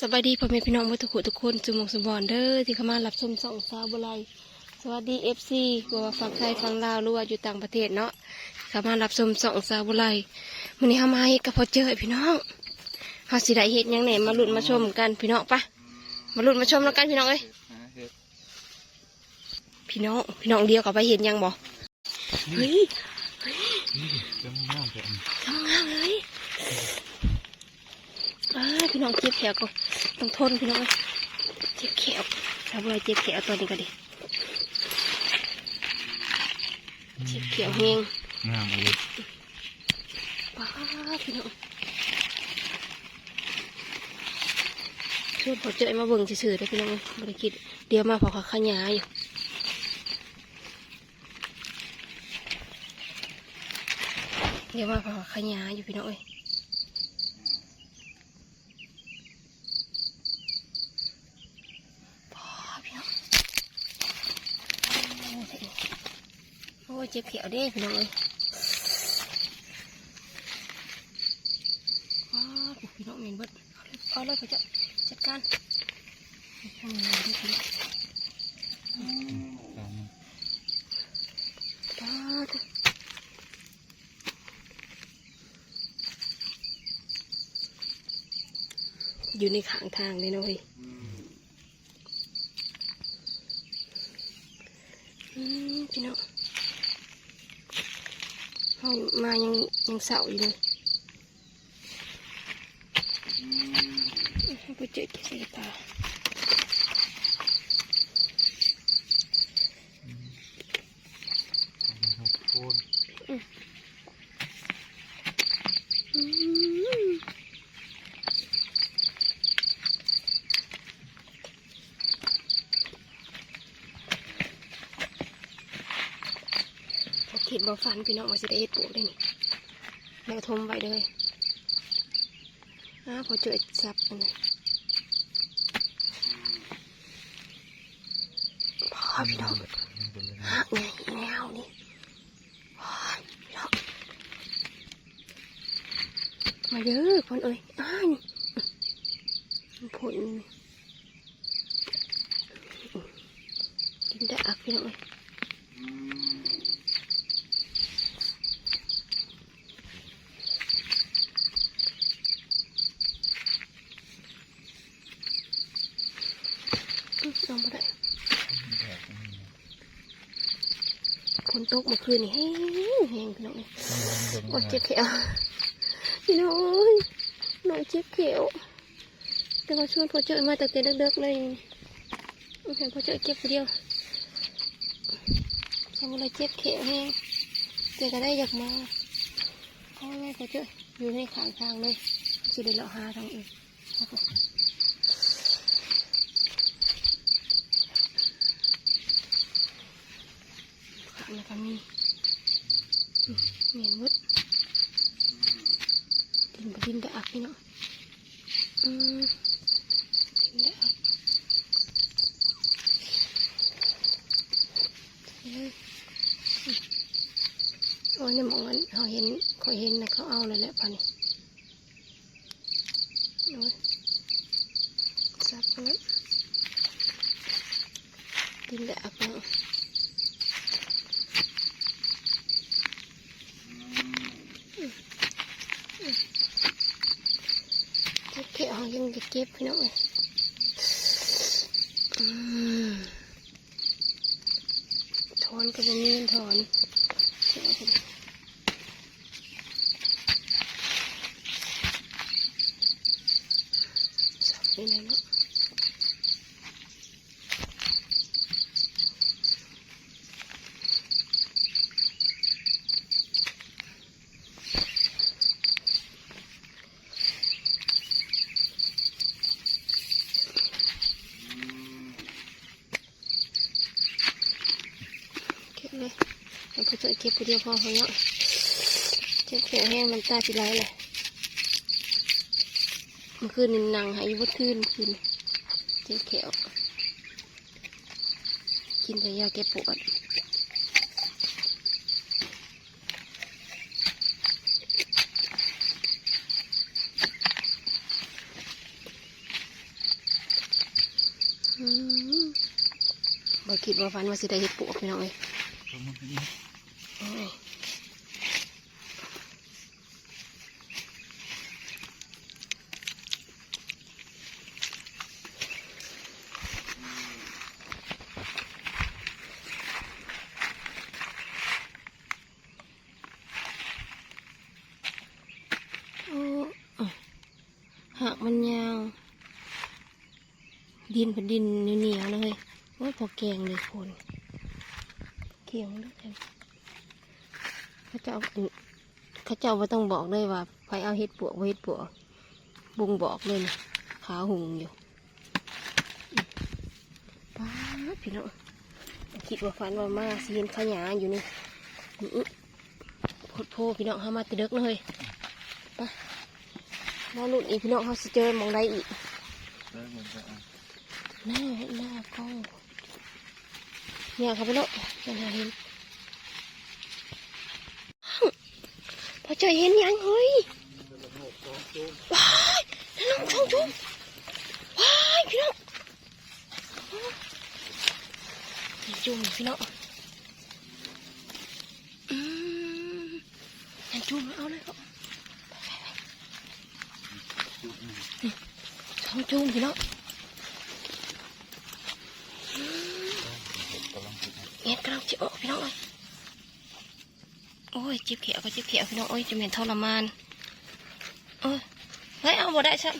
สบายดีพ่อแม่พี่น้องทุกคนทุกคนจุมงสมบอนเด้อที่เข้ามารับชมสองสาวบุไรสวัสดีเอฟซีบัวาฝั่งไทยฝั่งลาวหรือว่าอยู่ต่างประเทศเนาะเข้ามารับชมสองสาวบุไรมื้อนี้เฮามาเฮ็ดกับพอเจอพี่น้องเฮาสิได้เฮ็ดยังแหนมาลุ้นมาชมกันพี่น้องปะมาลุ้นมาชมแล้วกันพี่น้องเอ้ยพี่น้องพี่น้องเดียวกับไปเห็นยังบ่เฮ้ยามแต่ ทำงามเลยอ้า พี่น้องเจ็บแขวก็ต้องทนพี่น้องเอ้ยเจ็บแขวสาวบุไรเจ็บแขวตัวนี้ก็ดิเจ็บแขวเฮงงามเลยว้าพี่น้องช่วยพอเจอมาเบิ่งซื่อๆได้อพี่น้องบริกิดเดี๋ยวมาพอเขาขยายอยู่เดี๋ยวมาพอเขาขยายอยู่พี่น้องเอ้ยพอพี่น้องโอ้ย เจ็บเขียวเด้พี่น้องเอ้ยว้าวพี่น้องเมนเบิดเอาเลยเอาเลยเขาจะจัดการทำงานด้วยพี่น้องตามว้าวอยู่ในขางทางเลยนะเว้ยอืมพี่น้องเขามา ยังยังเสาอยู่เลยไปเจอที่ตาหกโคนพอคิด บ่ฟันพี่น้องว่าสิได้เฮ็ดปลูกได้นี่แล้วทมไว้เลยอ้าพอเจอซับอันนั้พอพี่น้องยังเป็นเลยหักไงแนวนี่พอพี่น้องมาเด้อพนเอ้ยอ้ายมันผลกินได้อักพี่น้องเอ้ย อืมเอามาได้ฝนตกเมื่อ คืนนี่แห้งแห้งพี่น้องเอ้ยโอ้เจ็บแขวพี่น้องเอ้ยน้องเจ็บแขวแต่ว่าชวนพอเจอมาตั้งแต่เด็กๆเลยเห็นพอเจอเจ็บเดียวทำอะไรเจ็บแขวแห้งเจอก็ได้อยากมาเอาไว้พอเจออยู่ในขางทางเลยจะได้เลาะหาทางอื่นครับผมข้างในก็มี เหม็นวดดินดินกะอักพี่เนาะอืมดินกะอักเอ้ยอืมโอ้ยนี่มองอันเขาเห็นเขาเห็นนะเขาเอาเลยแหละป่ะนี่โอ้ยซับไปแล้วดินกะอักเนาะ เจ็บแขวยังจะ เจ็บพี่น้องเลยอืมถอนก็จะมีถอนไปเลยสับไปเลยเนาะเก็บเลยให้พ อเจอเก็บคนเดียวพอเขาเนาะเจ็บแขวแห้งมันตาจิไหลเลยเมื่อคืนนี่หนังหายวัดคืนคืนเจ็บแขวกินแต่ยาแก้ปวดบ่คิดว่าฟันว่าสิได้เห็ดปวกพี่น้องเอ้ย หากมันยาว ดินเป็นดินเหนียวๆนะเฮ้ยโอ้ยพอแกงเลยคนเคียงด้วยกัน เขาเจ้าอันเขาเจ้าไม่ต้องบอกเลยว่าใครเอาเห็ดปวกบ่เห็ดปวกบุงบอกเลยนะขาหุงอยู่อืมป้าดพี่น้องคิดว่าฝันว่ามาสิเห็นขยาอยู่นี่อื้อโพดโพพี่น้องเขามาแตะเด็กเลยไปมาลุ่นอีกพี่น้องเขาสิเจอหมองใดอีกได้เหมือนกันอะหน้าหน้ากล้องเนี่ยครับพี่น้องจะหาเห็นพอเจอเห็นยังเฮ้ยว้ายนั่นน้องชงชงว้ายพี่น้องนี่จุ่มพี่น้องอืมนั่นจุ่มเอาเลยครับชงจุ่มพี่น้องกำลังติดนะเอ็ดกำลังจะออกพี่น้องเอ้ย ยจิบเขียวก็จิบเขียวพี่น้องโอ้ยจะเหม็นทรมานเอ้ยเฮ้ยเอาบ่ได้ใช่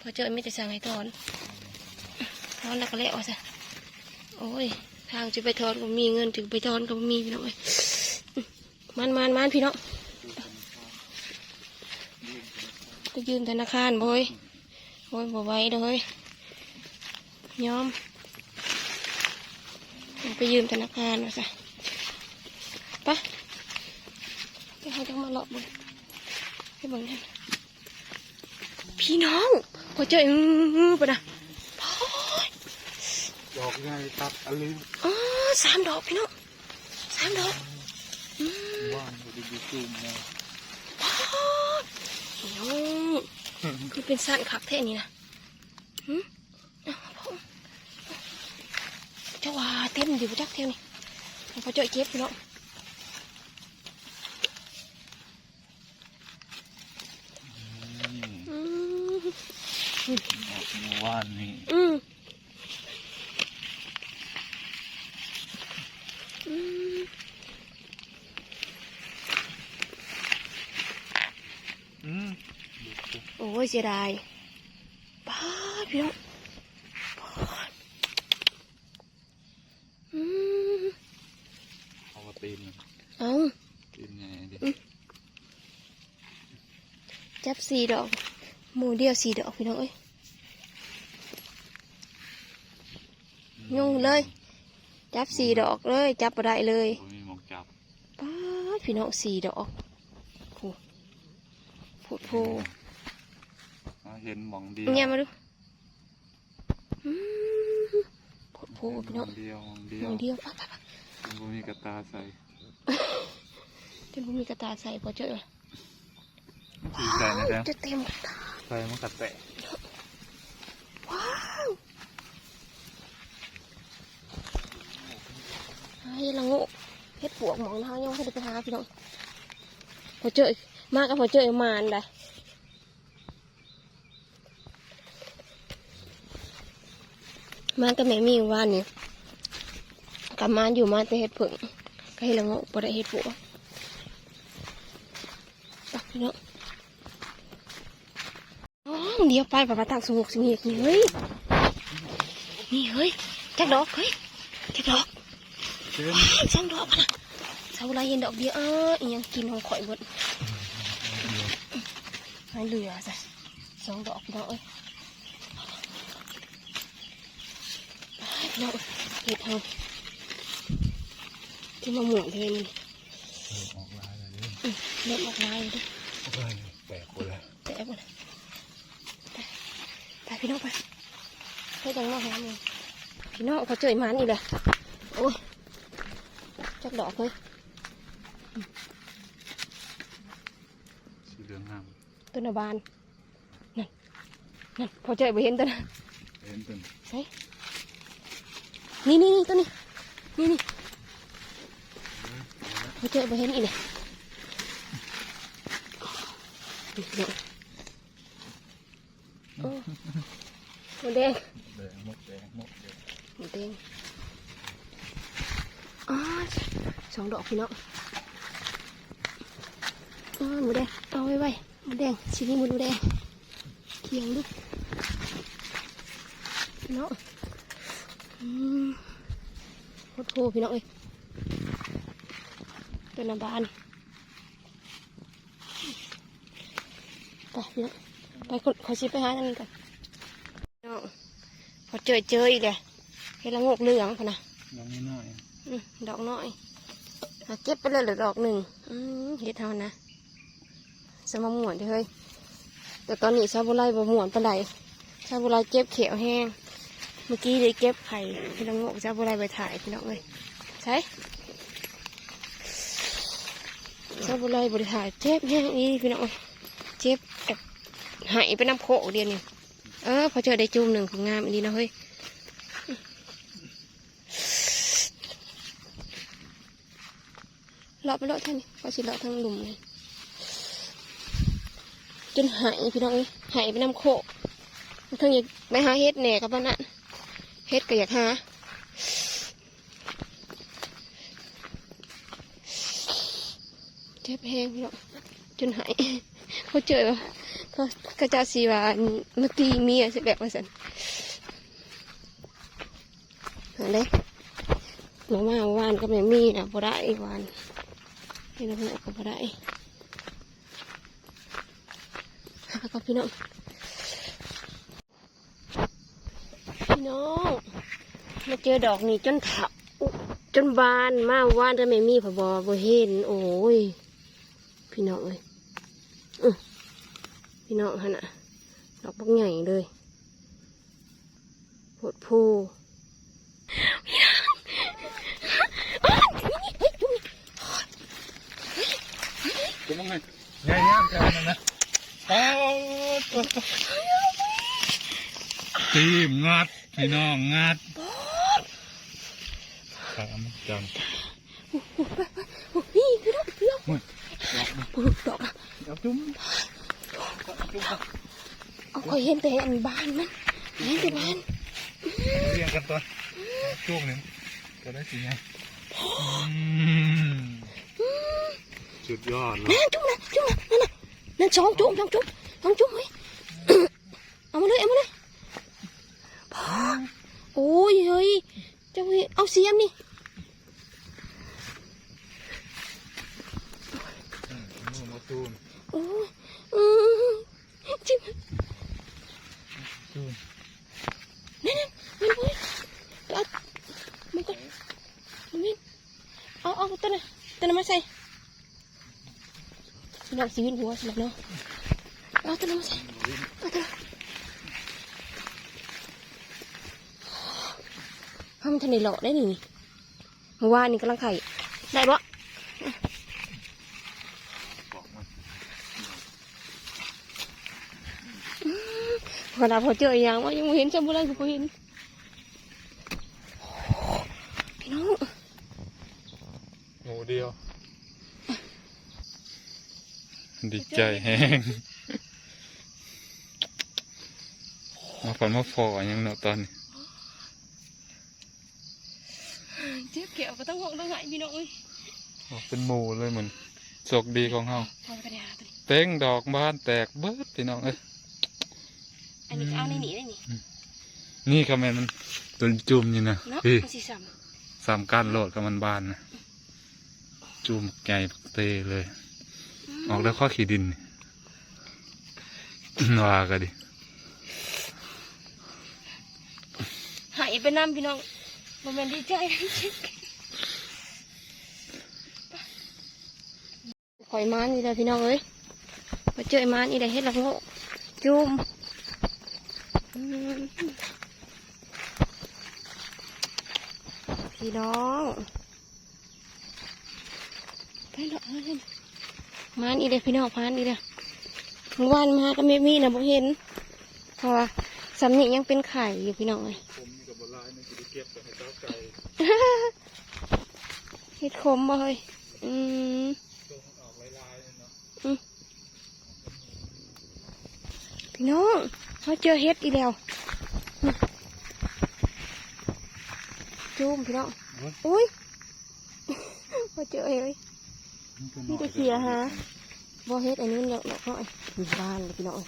พอเจอไม่จะสั่งให้ถอนถอนแล้วก็เละเอาซะโอ้ยทางจะไปถอนก็มีเงินถึงไปถอนก็มีพี่น้องเอ้ยมันมันมันพี่น้องก็ยืมธนาคารบ่ยโอ้ยบ่ไหวเลยยอมไปยืมธนาคารมาซะไปะไป เขาจะมาหลอกบุญให้เบิ่งนั่นพี่น้องพอเจออือปะนะพอยดอกใหญ่ตัดอะไรอ๋อสามดอกพี่น้องสามดอกอืมว่างอยู่ดีๆจุ่มนะพอยพี่น้องคือเป็นสั้นขักแท่นี้นะหืมอ้าวพ่อเจ้าว่าเต็มอยู่จักเท่านี้พอเจอเจ็บพี่น้อง นี่ อืม ดอกเมื่อ วานนี่อืมอืมอืมโอ้ยเสียดายป้าดพี่น้องป้าดอืมเอามาตีนมันเอาตีนไงดิจับสี่ดอก หมูเดียวสี่ดอกพี่น้องเอ้ย ยุ่งเลย จับสี่ดอกเลย จับมาได้เลยผมมีหมองจับป้าดพี่น้องสี่ดอกโหโผดโพอ่าเห็นหมองเดียวเนี่ยมาดูอืมโผดโพเห็นพี่หมน้อองงเดียวหมองเดีหยวมูเดียวป้าป้าป้าผมมีกระตาใส่จนผมมีกระตาใส่พอเจอสีใส่นะแดงจะเต็มกระตาใส่มันกัดแตะ ว้าว ไอ้ละโงกเฮ็ดปวกหมองเท้ายังไม่ได้ไปหาพี่น้องพอเจอมากับพอเจอมานได้มากับแม่มีว่านี่กลับมาอยู่มาแต่เฮ็ดผึ่งก็ให้ละโงกบ่ได้เฮ็ดปวกตักพี่น้องอ๋อเดี๋ยวไปปะปะตักสงบสงบนี่เฮ้ยนี่เฮ้ยจักดอกเฮ้ยจักดอก ช่นว้ายสองดอกพะนะเสาไรเห็นดอกเดียวเอออีหยังกินของข่อยหมดให้เหลือจ้ะสองดอกพี่น้องเอ้ยไปพี่น้องเห็ดเอาที่มาหมุนเลยมันออกลายเลยอื้อเล็บออกลายเลยโอ้ยแปลกหมดเลยแต่หมดไปไปพี่น้องไปให้จังน้องหามึงพี่น้องเขาเจอมันอีกเลยโอ้ย จักดอกเลยสีเหลืองงามต้นบานนั่นนั่นพอเจอไปเห็นต้นนะเห็นเสองดอกพี่น้องหมูแดงเอาไว้ไว้หมูแดงชิ้นนี้หมูแดงเคียงดูพี่น้องอืมโคตรโหพี่น้องเอ้ยเป็นน้ำบานไปพี่น้องไปขอชิไปหาอันนี้ก่อนพี่น้องพอเจอเจออีกเลยเห็ดละงกเหลืองพอนะน้อง ดอกน้อยเก็บไปเลยหลือดอกหนึ่งเฮ็ดเท่านะสมาหมวนเด้อเฮ้ยแต่ตอนนี้ชาบุไรบ่หมวนปานใดชาบุไรเก็บเขียวแห้ง เมื่อกี้ได้เก็บไข่พี่น้องงกชาบุไรไปถ่ายพี่น้องเลยใช่ชาบุไรบริถ่ายเจ็บแห้งอีพี่น้องเอ้ยเจ็บแหายไปน้ำโขกเดียวนี่เออพอเจอได้จุ่มหนึ่งคืองามอีดีนะเฮ้ย เลาะไปเลาะท่านนี่ก็สิเลาะทางหลุมเลยจนหายพี่น้องหายไปน้ำโคกทั้งอยากไปหาเฮ็ดแหน่กับบ้านนั้นเฮ็ดก็อยากหาเจ็บแห้งพี่น้องจนหายเขาเจอเขาก็จะสีว่ามาตีเมียสิแบบว่าสันเห็นไหมหนูมาเมื่อวานก็ไม่มีนะบ่ได้อีกวั นพี่น้องก็บ่ได้หาก็พี่น้อง พี่น้อง มาเจอดอกนี้จนเถาจนบานมาว่านก็ไม่มีผบบ่เห็น โอ้ย พี่น้องเอ้ยอพี่น้องฮะน่ะ ดอกบักใหญ่เลยโพดพูพี่น้องอ้าวเฮ้ยจุ๊บ จะมองไงง่ายง่ายจังนนะเอาตีมงัดพี่น้องงัดสามจังโอ้ยพี่น้องพี่น้องดอกปลูกดอกดอกจุ้มเอาคอยเห็นแต่อันบานมันเห็นแต่บานเรียงกันตัวจุ้มหนึ่งจะได้สิไง สุดยอดเลยนั่นจุ๊บนะจุ๊บนะนั่นน่ะนั่นสองจุ๊บสองจุ๊บสองจุ๊บเฮ้ยเอามาเลยเอามาเลยพ่อโอ้ยเฮ้ยเจ้าเฮ้ยเอาเสียมนี่นู่นมาตูนโอ้ยอืมจิ้มตูนนั่นนั่นมันเฮ้ยเอามันก็มันนี่เอาเอาตัวน่ะตัวน่ะมาใส่ พี่น้องสีวินหัวสำหรับเนาะเอาตัวน่ะมาใส่เอาตัวน่ะถ้ามทันได้หล่อได้หนี่เมื่อวานนี่กำลังไข่ได้ปะขนาดพอเจออย่างว่ายังไม่เห็นจำบุไรกูเห็นพี่น้องหมูเดียว ดีใจแห้งมาฝันมาฟอยังเนาะตอนนี้เจ็บเกี่ยวก็ต้องห่วงเรื่องไหนพี่น้องเอ้ยออกเป็นหมูเลยเหมือนโชคดีของเฮาพอไปกันยาตัวนี้เต้งดอกบานแตกเบิดพี่น้องเอ้ยอันนี้ก็เอาในหนีได้นี่นี่ค่ะแม่นมันตุนจุ่มนี่นะเนาะพี่มันสีสัมสามก้านโหลดกับมันบานนะจุ่มใหญ่เตเลย ออกแล้วข้อขีดินนว่ากันดิหายไปน้ำพี่น้องมันเป็นดีใจข่อยมานี่เลยพี่น้องเอ้ยพอเจอไอ้มานนี่ได้เฮ็ดละโงกจุ่มพี่น้องไปเถอะเฮ้ย มานอีเด้อพี่น้องพานอีเด้อเมื่อวานมาก็ไม่มีนะบ่เห็นเพราะว่าสำนียังเป็นไข่อยู่พี่น้องเลยผมมีกับบลายนี่จะเก็บไปให้เจ้าไก่เฮ็ดขมบ่เฮ้ยอืมตัวมันออกลายๆเนาะพี่น้องเขาเจอเฮ็ดอีกแล้วนี่จูมพี่น้องอุ้ยเขาเจอเอ้ย นี่ตะเคียนฮะบ่เฮ็ดอันนี้เนาะเนาะเนาะอยู่บ้านเลยพี่น้อง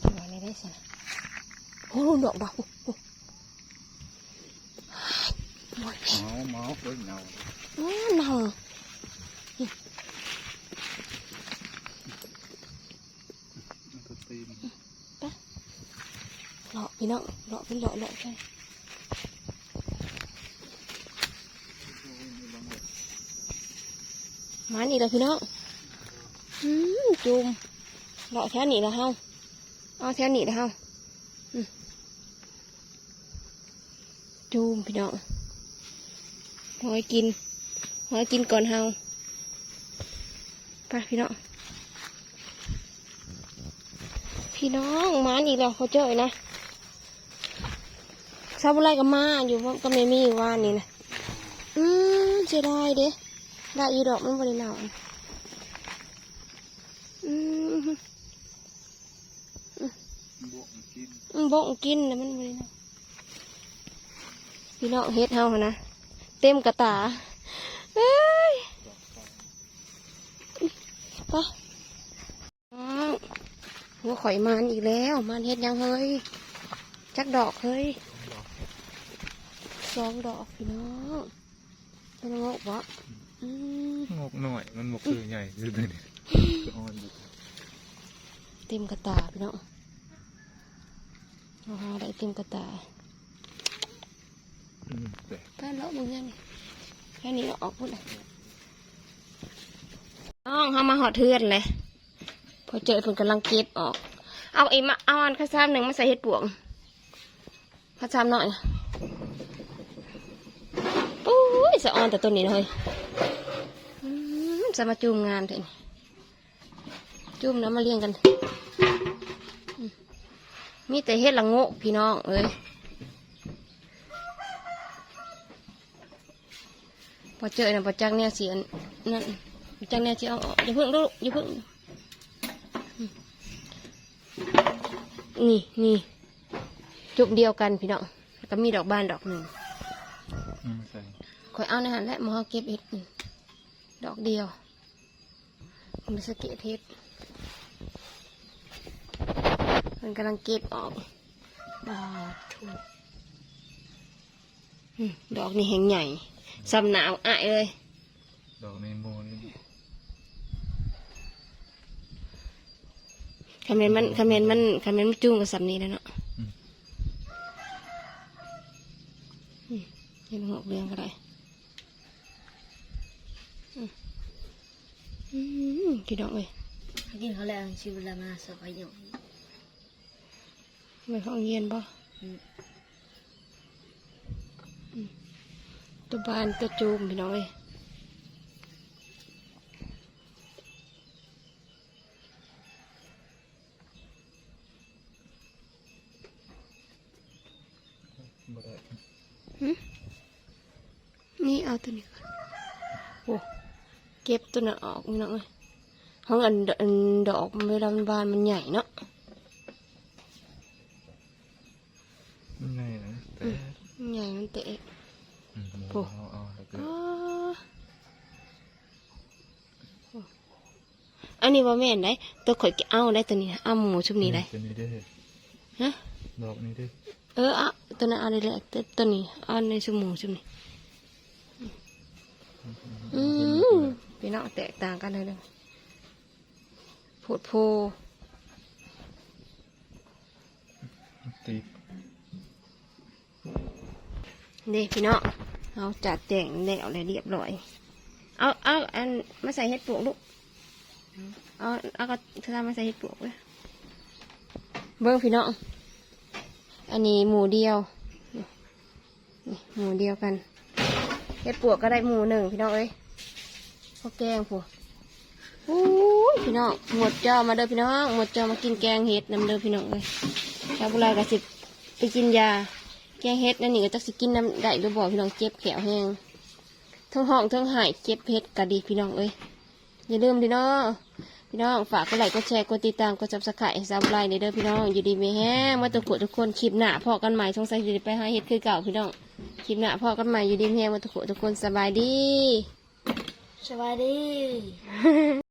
ที่ว่าในได้สินะโอ้ดอกดอกโอ้โหโอ้ยเมาเมาเฮ้ยเนาแม่เน่ามันก็ตีนเลาะพี่น้องเลาะเป็นเลาะเลาะใช่ มานี่เลยพี่น้องอืมจุ่มเลาะแถวนี้ละเฮาเอาแถวนี้ละเฮาจุ่มพี่น้องหอยกินหอยกินก่อนเฮาไปพี่น้องพี่น้องมาอีกแล้วเขาเจอนะซาบุไรกับมาอยู่ก็ไม่มีว่านนี่นะอืมเสียดายเด้ ได้อีดอกมันบริหนาวอืมบวกมันกินมันบ่งกินนะมันบริหนาวพี่น้องเฮ็ดเฮาหั่นนะ เต็มกระตาเอ้ยไปอ้าวหัวข่อยมานอีกแล้ว มานเฮ็ดยังเฮ้ย จักดอกเฮ้ยสองดอกพี่น้องเป็นงกวะอืม งอกหน่อย มันบกคือใหญ่คือตัวนี้อ่อนอยู่เต็มกระตาพี่น้องเอาหาได้เต็มกระตาอืมแต่แป้นเลาะมึงยังนี่แค่นี้เราออกหมดเลยน้องเขามาหอดเทือนเลยพอเจอเพิ่นกำลังเก็บออก เอาไอ้มาเอาอันข้าวซ้ำหนึ่งมาใส่เห็ดปวงข้าวซ้ำหน่อยนะปุ้ยสะออนแต่ต้นนี้เลยอืม จะมาจูมงานเถอะนี่จูมแล้วมาเลี้ยงกันอืมมีแต่เห็ดละโงกพี่น้องเอ้ยพอเจอเนี่ยพอจักเนี่ยเสียนนั่นพอจักเนี่ยจะเอาออกอย่าเพิ่งลูกอย่าเพิ่งอืมนี่นี่จุบเดียวกันพี่น้องแล้วก็มีดอกบานดอกหนึ่งอืมใส่คอยเอาในหันและหมอเก็บเห็ดนี่ดอกเดียว มันสะเก็ดเห็ดมันกำลังเก็บออกบาทูอืมดอกนี่แหงใหญ่สำหนาวอายเลย ดอกในโมนี่คำเมนมันคำเมนมันคำเมนมันจุ้งกับสำนี้แล้วเนาะอืมเห็นหกเรื่องก็ได้อืม อืมกี่ดอกเลยกินเขาแล้วชิวลามาสบายอยู่ไม่ของเย็นบ่อืมอืมตัวบานตัวจูมพี่น้องเอ้ยบ่ได้นี่เอาตัวนี้ก่อนโอ้ เก็บตัวนั้นออกพี่น้องเอ้ยห้องอันดอันดอกเวลามันบานมันใหญ่เนาะมันไงนะแต่ใหญ่มันเตะอืมโอ้เอาเอาแล้วก็อ๋ออันนี้ว่าแม่นได้ตัวข่อยก็เอาได้ตัวนี้นะเอาหมูชุบนี้ได้ตัวนี้ได้ฮะดอกนี้ได้เออเอาตัวนั้นเอาได้เลยตัวตัวนี้เอาในชุบหมูชุบนี้อืม พี่น้องแตกต่างกันเลยเลยโพดโพตีนี่พี่น้องเอาจัดแต่งแล้วเลยเรียบร้อย เอาเอาอันมาใส่เห็ดปลวกลูก เอาเอาก็ทำมาใส่เห็ดปลวกเลยเบิ้งพี่น้อง อันนี้หมูเดียว หมูเดียวกัน เห็ดปลวกก็ได้หมูหนึ่งพี่น้องเอ้ย พอแกงผัวโอ้พี่น้องหมดจอมาเด้อพี่น้องหมดจอมากินแกงเห็ดน้ำเด้อพี่น้องเลยชาวบุรีก็สิไปกินยาแกงเห็ดนั่นนี่ก็จะสิกินน้ำได้หรือบ่พี่น้องเจ็บแขวแห้งทั้งห้องทั้งหายเจ็บเห็ดกะดีพี่น้องเอ้ยอย่าลืมพี่น้องพี่น้องฝากกดไลค์กดแชร์กดติดตามกดจับสไครต์ซาบุไรในเด้อพี่น้องอยู่ดีมีแห้งมาตุกุทุกคนคลิปหน้าพอกันใหม่สงสัยจะได้ไปหาเห็ดคือเก่าพี่น้องคลิปหน้าพอกันใหม่อยู่ดีมีแห้งมาตุกุทุกคนสบายดี สวัสดี